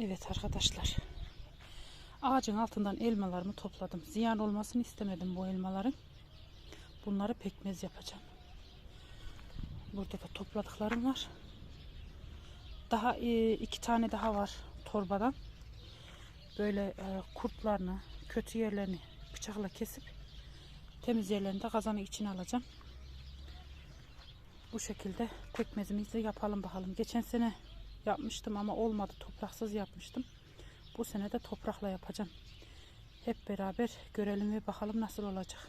Evet arkadaşlar. Ağacın altından elmalarımı topladım. Ziyan olmasını istemedim bu elmaların. Bunları pekmez yapacağım. Burada da topladıklarım var. Daha e, iki tane daha var torbadan. Böyle e, kurtlarını, kötü yerlerini bıçakla kesip temiz yerlerini de kazanın içine alacağım. Bu şekilde pekmezimizi yapalım bakalım. Geçen sene yapmıştım ama olmadı. Topraksız yapmıştım. Bu sene de toprakla yapacağım. Hep beraber görelim ve bakalım nasıl olacak.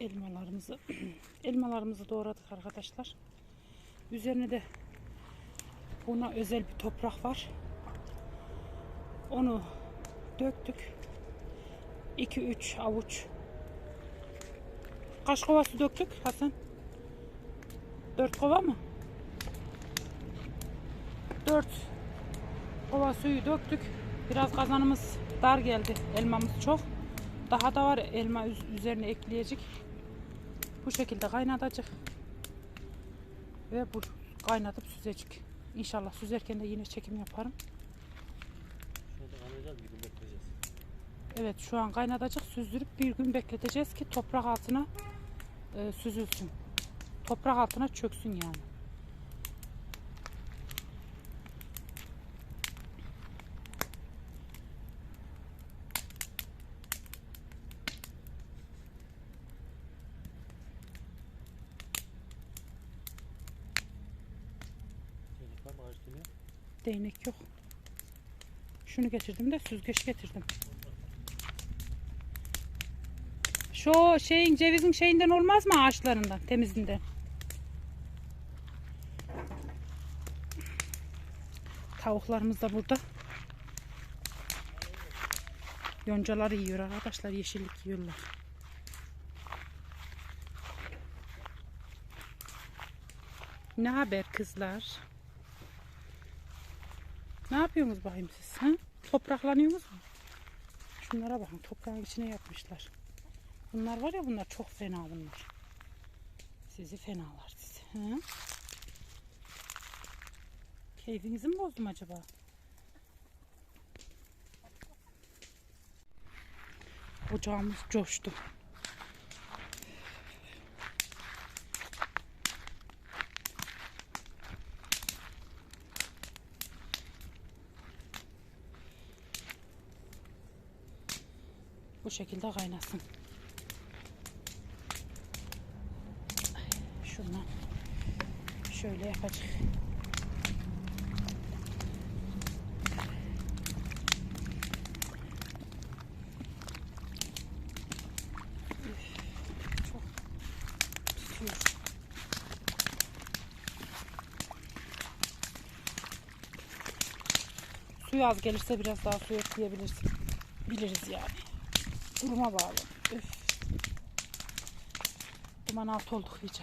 Elmalarımızı elmalarımızı doğradık arkadaşlar. Üzerine de buna özel bir toprak var. Onu döktük. 2-3 avuç. Kaç kova su döktük Hasan? 4 kova mı? 4 kova suyu döktük. Biraz kazanımız dar geldi. Elmamız çok. Daha da var elma üz- üzerine ekleyecek. Bu şekilde kaynatacak. Ve bu kaynatıp süzecek. İnşallah süzerken de yine çekim yaparım. Şurada kaynayacağız bir gün bekleyeceğiz. Evet şu an kaynatacak süzdürüp bir gün bekleteceğiz ki toprak altına e, süzülsün. Toprak altına çöksün yani. Değnek yok. Şunu getirdim de süzgeç getirdim. Şu şeyin cevizin şeyinden olmaz mı ağaçlarından temizinden? Tavuklarımız da burada. Yoncaları yiyor arkadaşlar. Yeşillik yiyorlar. Ne haber kızlar? Ne yapıyorsunuz bakayım siz? Ha? Topraklanıyorsunuz mu? Şunlara bakın toprağın içine yapmışlar. Bunlar var ya bunlar çok fena bunlar. Sizi fenalar sizi. Ha? Keyfinizi mi bozdum acaba? Ocağımız coştu. Bu şekilde kaynasın. Şundan şöyle yapacak. Suyu az gelirse biraz daha su ekleyebilirsin. Biliriz yani. Duruma bağlı. Öf. Duman altı olduk iyice.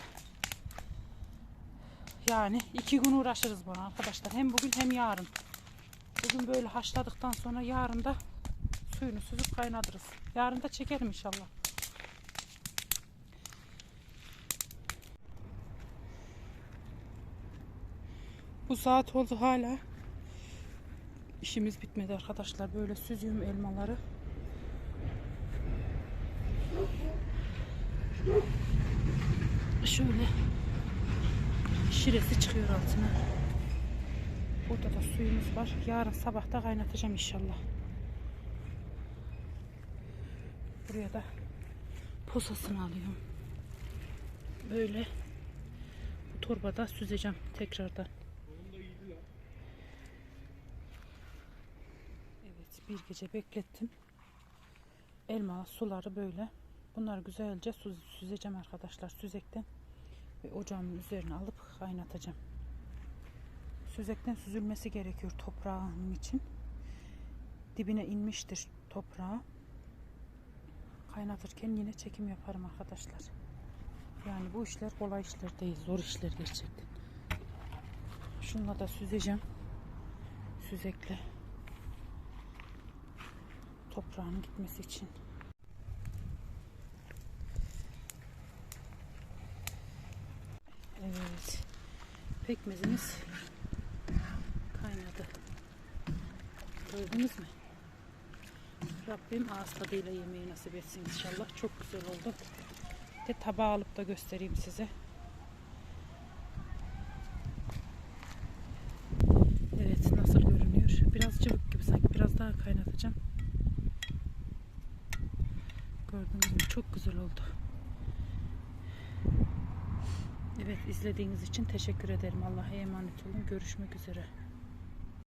Yani iki gün uğraşırız buna arkadaşlar. Hem bugün hem yarın. Bugün böyle haşladıktan sonra yarın da suyunu süzüp kaynatırız. Yarın da çekerim inşallah. Bu saat oldu hala. İşimiz bitmedi arkadaşlar. Böyle süzüyorum elmaları. Şöyle şiresi çıkıyor altına. Burada da suyumuz var. Yarın sabah da kaynatacağım inşallah. Buraya da posasını alıyorum. Böyle bu torbada süzeceğim tekrardan. Evet bir gece beklettim. Elma suları böyle. Bunları güzelce süz- süzeceğim arkadaşlar süzekten. Ve ocağımın üzerine alıp kaynatacağım. Süzekten süzülmesi gerekiyor toprağın için. Dibine inmiştir toprağa. Kaynatırken yine çekim yaparım arkadaşlar. Yani bu işler kolay işler değil. Zor işler gerçekten. Şunla da süzeceğim. Süzekle. toprağının gitmesi için. Evet. Pekmezimiz kaynadı. Gördünüz mü? Rabbim ağız tadıyla yemeği nasip etsin inşallah. Çok güzel oldu. Bir de tabağı alıp da göstereyim size. Evet nasıl görünüyor? Biraz cıvık gibi sanki. Biraz daha kaynatacağım. Gördüğünüz gibi çok güzel oldu. Evet izlediğiniz için teşekkür ederim. Allah'a emanet olun. Görüşmek üzere.